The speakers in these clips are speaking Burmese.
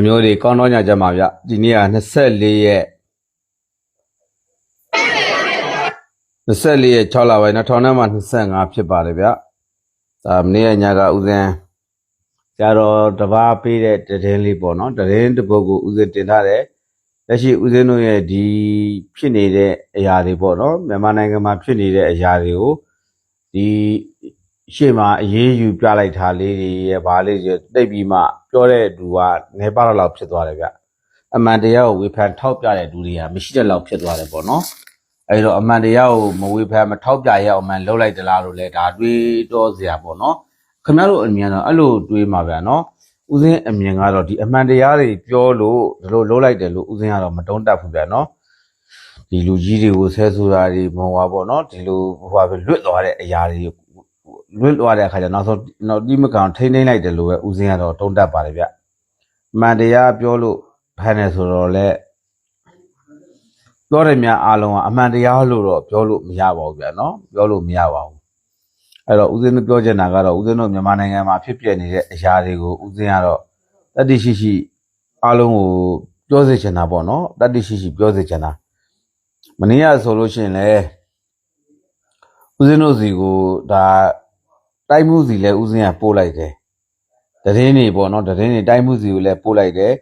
အမျိုးတွေကောင်းတော့ညကြမှာဗျဒီနေ့က24ရက်24ရက်6လပိုင်း2000နဲ့မှ25ဖြစ်ပါတယ်ဗျဒါမနေ့ကညကဥစဉ်ကျတော့တဘာပေးတဲ့တည်င်းလေးပေါ့နော်တည်င်းတစ်ပုဒ်ကိုဥစဉ်တင်ထားတယ်လက်ရှိဥစဉ်တို့ရဲ့ဒီဖြစ်နေတဲ့အရာတွေပေါ့နော်မြန်မာနိုင်ငံမှာဖြစ်နေတဲ့အရာတွေကိုဒီ ရှေ့မှာအရေးယူပြလိုက်တာလေးတွေရဲ့ဗာလေးတွေတိတ်ပြီးမှပြောတဲ့လူကနေပါတော့လောက်ဖြစ်သွားတယ်ဗျအမှန်တရားကိုဝေဖန်ထောက်ပြတဲ့လူတွေကမရှိတဲ့လောက်ဖြစ်သွားတယ်ပေါ့နော်အဲ့တော့အမှန်တရားကိုမဝေဖန်မထောက်ပြရအောင်မှန်လှုပ်လိုက်သလားလို့လဲဒါတွေးတော့စရာပေါ့နော်ခင်ဗျားတို့အမြင်တော့အဲ့လိုတွေးမှာဗျာနော်ဥစဉ်အမြင်ကတော့ဒီအမှန်တရားတွေပြောလို့ဒီလိုလှုပ်လိုက်တယ်လို့ဥစဉ်ကတော့မတုံးတက်ဘူးဗျာနော်ဒီလူကြီးတွေကိုဆဲဆိုတာတွေမဟုတ်ပါပေါ့နော်ဒီလိုဟိုပါပဲလွတ်သွားတဲ့အရာတွေ လွတ်သွားတဲ့အခါကျတော့နောက်ဆုံးနောက်ဒီမကောင်ထိမ့်ထိမ့်လိုက်တယ်လို့ပဲဥစဉ်ကတော့တုံးတက်ပါတယ်ဗျအမှန်တရားပြောလို့ဖန်တယ်ဆိုတော့လဲပြောတယ်များအားလုံးကအမှန်တရားလို့တော့ပြောလို့မရပါဘူးဗျာနော်ပြောလို့မရပါဘူးအဲ့တော့ဦးဇင်းတို့ပြောချင်တာကတော့ဦးဇင်းတို့မြန်မာနိုင်ငံမှာဖြစ်ပျက်နေတဲ့အရာတွေကိုဦးဇင်းကတော့တတိရှိရှိအားလုံးကိုပြောစေချင်တာပေါ့နော်တတိရှိရှိပြောစေချင်တာမနေ့ကဆိုလို့ရှိရင်လေဦးဇင်းတို့စီကိုဒါ တိုက်မှုစီလဲဦးဇင်းကပို့လိုက်တယ်တရင်နေပေါ့နော်တရင်နေတိုက်မှုစီကိုလဲပို့လိုက်တယ်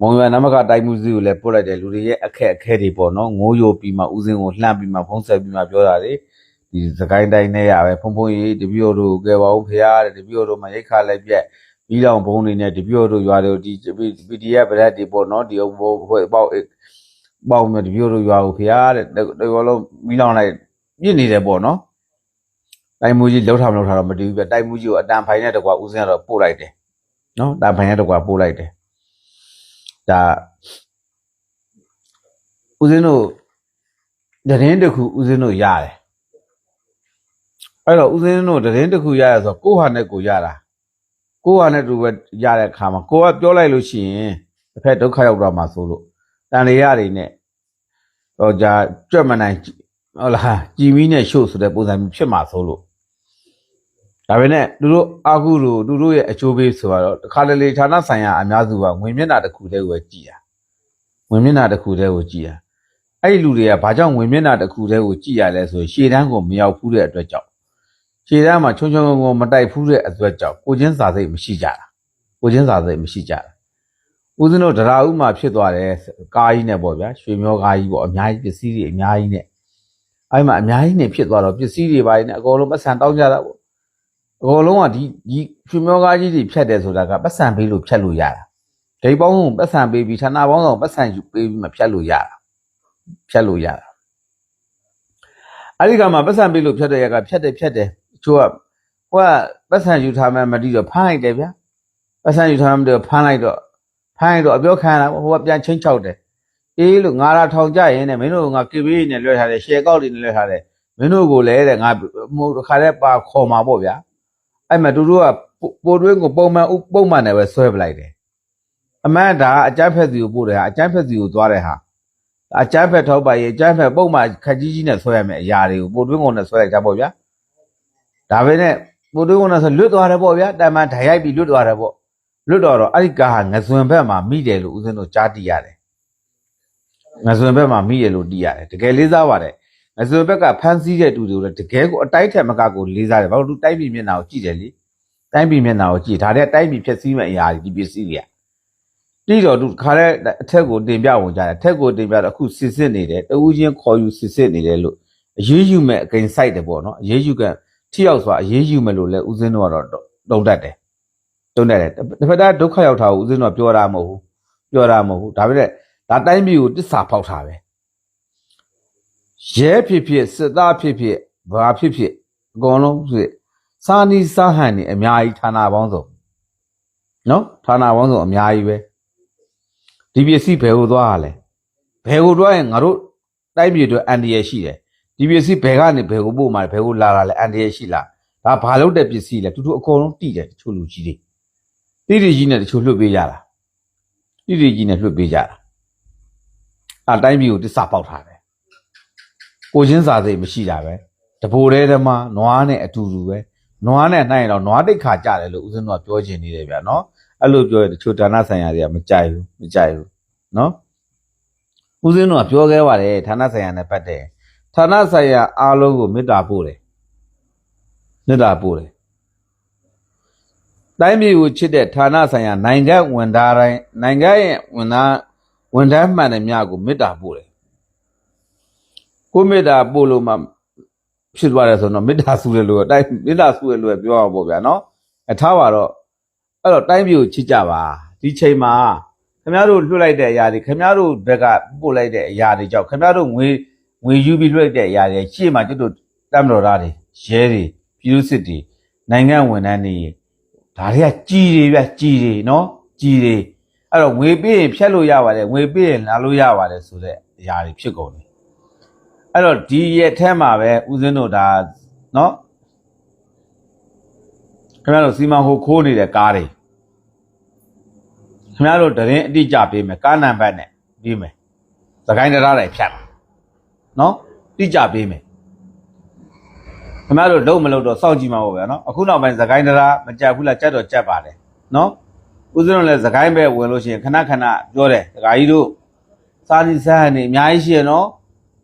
မုံရွာနမကတိုက်မှုစီကိုလည်းပို့လိုက်တယ်လူတွေရဲ့အခက်အခဲတွေပေါ့နော်ငိုးယိုပြီးမှဥစဉ်ကိုလှမ်းပြီးမှဖုံးဆက်ပြီးမှပြောတာလေဒီစကိုင်းတိုင်းနဲ့ရပဲဖုံဖုံကြီးတပြို့တို့ကဲပါဦးဖရားတဲ့တပြို့တို့မှရိတ်ခါလိုက်ပြက်ပြီးတော့ဘုံတွေနဲ့တပြို့တို့ရွာတို့ဒီ PDF ဗရက်တွေပေါ့နော်ဒီဟိုဟိုပေါ့ပေါ့မြတပြို့တို့ရွာကိုဖရားတဲ့တော်တော်လုံးပြီးလောင်လိုက်ပြစ်နေတယ်ပေါ့နော် တိုက်မှုကြီးလှုပ်ထားမလှုပ်ထားတော့မတည်ဘူးပြတိုက်မှုကြီးကိုအတန်ဖိုင်နဲ့တကွာဥစဉ်ကတော့ပို့လိုက်တယ်နော်တန်ဖိုင်နဲ့တကွာပို့လိုက်တယ်ဒါဦးဇင်းတို့တရင်တစ်ခုဦးဇင်းတို့ရတယ်အဲ့တော့ဦးဇင်းတို့တရင်တစ်ခုရရဆိုတော့ကိုယ့်ဟာနဲ့ကိုယ်ရတာကိုယ့်ဟာနဲ့တူပဲရတဲ့အခါမှာကိုယ်ကပြောလိုက်လို့ရှိရင်တစ်ဖက်ဒုက္ခရောက်တော့မှာဆိုလို့တန်လေရတွေနဲ့ဟောကြာကြွက်မနိုင်ဟုတ်လားကြည်မီနဲ့ရှို့ဆိုတဲ့ပုံစံမျိုးဖြစ်မှာဆိုလို့ ဒါပေမဲ့သူတို့အာကုတို့သူတို့ရဲ့အချိုးပေးဆိုတော့တခါလေလေဌာနဆိုင်ရာအများစုကငွေမျက်နှာတစ်ခုတည်းကိုပဲကြည်တာငွေမျက်နှာတစ်ခုတည်းကိုကြည်တာအဲ့ဒီလူတွေကဘာကြောင့်ငွေမျက်နှာတစ်ခုတည်းကိုကြည်ရလဲဆိုရင်ရှေ့တန်းကိုမရောက်ဘူးတဲ့အတွက်ကြောင့်ရှေ့တန်းမှာချုံချုံငုံငုံမတိုက်ဘူးတဲ့အတွက်ကြောင့်ကိုချင်းစာစိတ်မရှိကြတာကိုချင်းစာစိတ်မရှိကြတာဦးဇင်းတို့ဒရာဥမှာဖြစ်သွားတယ်ကားကြီးနဲ့ပေါ့ဗျာရွှေမျောကားကြီးပေါ့အများကြီးပစ္စည်းတွေအများကြီးနဲ့အဲ့မှာအများကြီးနဲ့ဖြစ်သွားတော့ပစ္စည်းတွေပါနေအကုန်လုံးပတ်စံတောင်းကြတာပေါ့ အကုန်လုံးကဒီဒီရွှေမျောကားကြီးတွေဖြတ်တယ်ဆိုတာကပတ်စံပေးလို့ဖြတ်လို့ရတာဒိတ်ပေါင်းကိုပတ်စံပေးပြီးဌာနပေါင်းကိုပတ်စံယူပေးပြီးမှဖြတ်လို့ရတာဖြတ်လို့ရတာအဲ့ဒီကမှပတ်စံပေးလို့ဖြတ်တဲ့ရကဖြတ်တယ်ဖြတ်တယ်အချို့ကဟိုကပတ်စံယူထားမှမတိတော့ဖမ်းလိုက်တယ်ဗျာပတ်စံယူထားမှမတိတော့ဖမ်းလိုက်တော့ဖမ်းလိုက်တော့အပြောခံရတာပေါ့ဟိုကပြန်ချင်းချောက်တယ်အေးလို့ငါလာထောင်ကြရင်နဲ့မင်းတို့ကငါ KB နဲ့လွှဲထားတယ်ရှယ်ကောက်တွေနဲ့လွှဲထားတယ်မင်းတို့ကိုလည်းတဲ့ငါဟိုတစ်ခါတည်းပါခေါ်มาပေါ့ဗျာ အဲ့မှာသူတို့ကပိုပိုတွင်းကိုပုံမှန်ဥပုံမှန်နဲ့ပဲဆွဲပလိုက်တယ်အမှန်ဒါကအကြမ်းဖက်စီကိုပို့တယ်ဟာအကြမ်းဖက်စီကိုသွားတယ်ဟာအကြမ်းဖက်ထောက်ပါရေးအကြမ်းဖက်ပုံမှန်ခက်ကြီးကြီးနဲ့ဆွဲရမယ်အရာတွေကိုပိုတွင်းကုန်နဲ့ဆွဲလိုက်ကြပေါ့ဗျာဒါပဲနဲ့ပိုတွင်းကုန်နဲ့ဆွဲလွတ်သွားတယ်ပေါ့ဗျာတမန်ဓာတ်ရိုက်ပြီးလွတ်သွားတယ်ပေါ့လွတ်တော့တော့အဲ့ဒီကားဟာငစွန်ဘက်မှာမိတယ်လို့ဦးဇင်းတို့ကြားသိရတယ်ငစွန်ဘက်မှာမိတယ်လို့သိရတယ်တကယ်လေးစားပါတယ် ငစွန်ဘက်ကဖမ်းဆီးတဲ့တူတွေကိုလည်းတကယ်ကိုအတိုက်ထက်မကကိုလေးစားတယ်ဘာလို့သူတိုက်ပြီးမျက်နှာကိုကြည့်တယ်လေတိုင်းပြည်မျက်နှာကိုကြည့်ဒါတဲ့တိုင်းပြည်ဖြစ်စည်းမဲ့အရာတွေဒီပစ္စည်းတွေကပြီးတော့သူခါတဲ့အထက်ကိုတင်ပြဝင်ကြတယ်အထက်ကိုတင်ပြတော့အခုစစ်စစ်နေတယ်တဦးချင်းခေါ်ယူစစ်စစ်နေတယ်လို့အရေးယူမဲ့အကိန်းစိုက်တယ်ပေါ့နော်အရေးယူကထိရောက်စွာအရေးယူမဲ့လို့လဲဦးစင်းတို့ကတော့တုံတတ်တယ်တုံတတ်တယ်တစ်ဖက်သားဒုက္ခရောက်တာကိုဦးစင်းတို့ကပြောတာမဟုတ်ဘူးပြောတာမဟုတ်ဘူးဒါပေမဲ့ဒါတိုင်းပြည်ကိုတစ္ဆာဖောက်တာပဲ ရဲဖြစ်ဖြစ်စစ်သားဖြစ်ဖြစ်ဘာဖြစ်ဖြစ်အကုန်လုံးဖြစ်စာနီစာဟန်နေအများကြီးဌာနပေါင်းစုံနော်ဌာနပေါင်းစုံအများကြီးပဲဒီပစ္စည်းဘယ်ကိုသွားရလဲဘယ်ကိုသွားရင်ငါတို့တိုက်ပြည်အတွက်အန်ဒီရရှိတယ်ဒီပစ္စည်းဘယ်ကနေဘယ်ကိုပို့မှာလဲဘယ်ကိုလာတာလဲအန်ဒီရရှိလားဒါဘာလို့တဲ့ပစ္စည်းလဲတူတူအကုန်လုံးတိတယ်တချို့လူကြီးတွေတိတိကြီးနဲ့တချို့လွတ်ပေးကြတာတိတိကြီးနဲ့လွတ်ပေးကြတာအတိုင်းပြည်ကိုတစ္ဆာပေါက်ထားတယ် ကိုချင်းစာစိတ်မရှိတာပဲတဘိုးတဲသမားနွားနဲ့အတူတူပဲနွားနဲ့နှိုင်းရင်တော့နွားတိတ်ခါကြတယ်လို့ဦးဇင်းတို့ကပြောချင်နေတယ်ဗျာနော်အဲ့လိုပြောရင်တချို့ဌာနဆိုင်ရာတွေကမကြိုက်ဘူးမကြိုက်ဘူးနော်ဦးစင်းတို့ကပြောခဲ့ပါတယ်ဌာနဆိုင်ရာနဲ့ပတ်သက်ဌာနဆိုင်ရာအားလုံးကိုမေတ္တာပို့တယ်မေတ္တာပို့တယ်တိုင်းပြည်ကိုချစ်တဲ့ဌာနဆိုင်ရာနိုင်ငံဝန်သားတိုင်းနိုင်ငံရဲ့ဝန်သားဝန်ထမ်းမှန်တဲ့များကိုမေတ္တာပို့တယ် ကိုမေတ္တာပို့လို့မှဖြစ်သွားတယ်ဆိုတော့မေတ္တာဆူတယ်လို့တိုင်းမေတ္တာဆူတယ်လို့ပြောရပါဗျာနော်အထားပါတော့အဲ့တော့တိုင်းပြည်ကိုချစ်ကြပါဒီချိန်မှာခင်ဗျားတို့လွှတ်လိုက်တဲ့အရာတွေခင်ဗျားတို့ဘက်ကပို့လိုက်တဲ့အရာတွေကြောင့်ခင်ဗျားတို့ငွေငွေယူပြီးလွှတ်လိုက်တဲ့အရာတွေရှေ့မှာကျွတ်တို့တမ်မတော်သားတွေရဲတွေပြည်သူစစ်တွေနိုင်ငံဝန်ထမ်းတွေဒါတွေကကြီးတွေဗျကြီးတွေနော်ကြီးတွေအဲ့တော့ငွေပေးရင်ဖြတ်လို့ရပါတယ်ငွေပေးရင်လာလို့ရပါတယ်ဆိုတဲ့အရာတွေဖြစ်ကုန်တယ် အဲ့တော့ဒီရက်ထဲမှာပဲဦးဇင်းတို့ဒါနော်ခင်ဗျားတို့စီမံဟိုခိုးနေတဲ့ကားတွေခင်ဗျားတို့တရင်အတိအကျပေးမယ်ကားနံပါတ်နဲ့ပေးမယ်သခိုင်းတရားတွေဖြတ်နော်တိကျပေးမယ်ခင်ဗျားတို့လုံးမလုံးတော့စောင့်ကြည့်မှာပေါ့ဗျာနော်အခုနောက်ပိုင်းသခိုင်းတရားမကြက်ဘူးလားကြက်တော့ကြက်ပါတယ်နော်ဦးဇင်းတို့လည်းသခိုင်းပဲဝင်လို့ရှိရင်ခဏခဏပြောတယ်ဒကာကြီးတို့စာဒီဆန်းနေအများကြီးရှိရနော်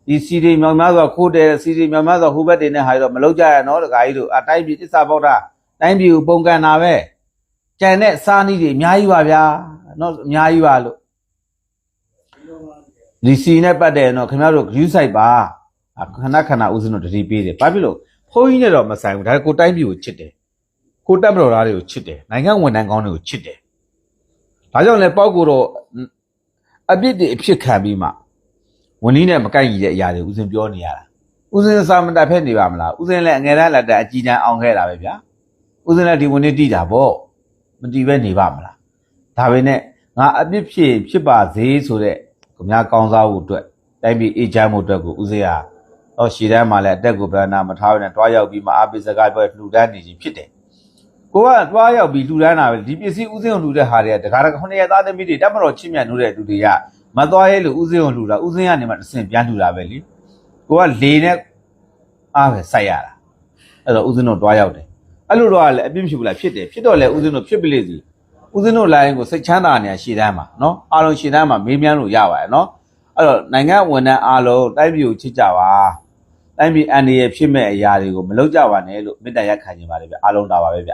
ဒီစီတွေမြောင်များစွာခိုးတယ်စီတွေမြောင်များစွာဟိုဘက်တွေနဲ့ဟာရတော့မလုပ်ကြရနော်တခါကြီးတို့အတိုင်းပြည်တစ္ဆာပေါတာတိုင်းပြည်ကိုပုံကန်တာပဲကြံတဲ့စာနီးတွေအများကြီးပါဗျာနော်အများကြီးပါလို့ဒီစီနဲ့ပတ်တယ်နော်ခင်ဗျားတို့ view site ပါခဏခဏဦးစင်းတို့တတိပေးတယ်ဘာဖြစ်လို့ဘုန်းကြီးနဲ့တော့မဆိုင်ဘူးဒါကိုတိုင်းပြည်ကိုချစ်တယ်ကိုတက်မတော်သားတွေကိုချစ်တယ်နိုင်ငံဝန်ထမ်းကောင်းတွေကိုချစ်တယ်ဒါကြောင့်လဲပေါ့ကိုတော့အပြစ်တွေအဖြစ်ခံပြီးမှ ဝန်ကြီးနဲ့မကိုက်ညီတဲ့အရာတွေဥစဉ်ပြောနေရတာဥစဉ်စာမတက်ဖက်နေပါမလားဥစဉ်လည်းအငယ်တန်းလက်တက်အကြီးတန်းအောင်ခဲ့တာပဲဗျာဥစဉ်လည်းဒီဝန်ကြီးတိတာပေါ့မတီးပဲနေပါမလားဒါပဲနဲ့ငါအပြစ်ဖြစ်ဖြစ်ပါစေဆိုတဲ့ကိုများကောင်းစားဖို့အတွက်တိုင်းပြည်အေးချမ်းမှုအတွက်ကိုဦးစေးဟာတော့ရှည်တန်းမှာလည်းအတက်ကိုဗရဏာမထားဘဲနဲ့တွားရောက်ပြီးမှအပိစကားပြောလှူဒန်းနေခြင်းဖြစ်တယ်ကိုကတွားရောက်ပြီးလှူဒန်းတာပဲဒီပစ္စည်းဦးစေးကိုလှူတဲ့ဟာတွေကတခါတခါခုနှစ်ရက်သားသမီးတွေတက်မတော်ချစ်မြတ်နိုးတဲ့သူတွေက မသွားရဲလို့ဦးစေးကိုလှူတာဦးစေးကနေမှတစ်ဆင့်ပြန်လှူတာပဲလေကိုကလေနဲ့အားပဲစိုက်ရတာအဲ့တော့ဦးစေးတို့တွားရောက်တယ်အဲ့လိုတော့လည်းအပြစ်မရှိဘူးလားဖြစ်တယ်ဖြစ်တော့လည်းဦးဇင်းတို့ဖြစ်ပလိစီဦးဇင်းတို့လိုင်းကိုစိတ်ချမ်းသာနေရရှည်တန်းမှာနော်အားလုံးရှည်တန်းမှာမေးမြန်းလို့ရပါတယ်နော်အဲ့တော့နိုင်ငံဝန်ထမ်းအားလုံးတိုင်းပြည်ကိုချစ်ကြပါတိုင်းပြည်အန္တရာယ်ဖြစ်မဲ့အရာတွေကိုမလုပ်ကြပါနဲ့လို့မေတ္တာရက်ခံနေပါတယ်ဗျအားလုံးဒါပါပဲဗျ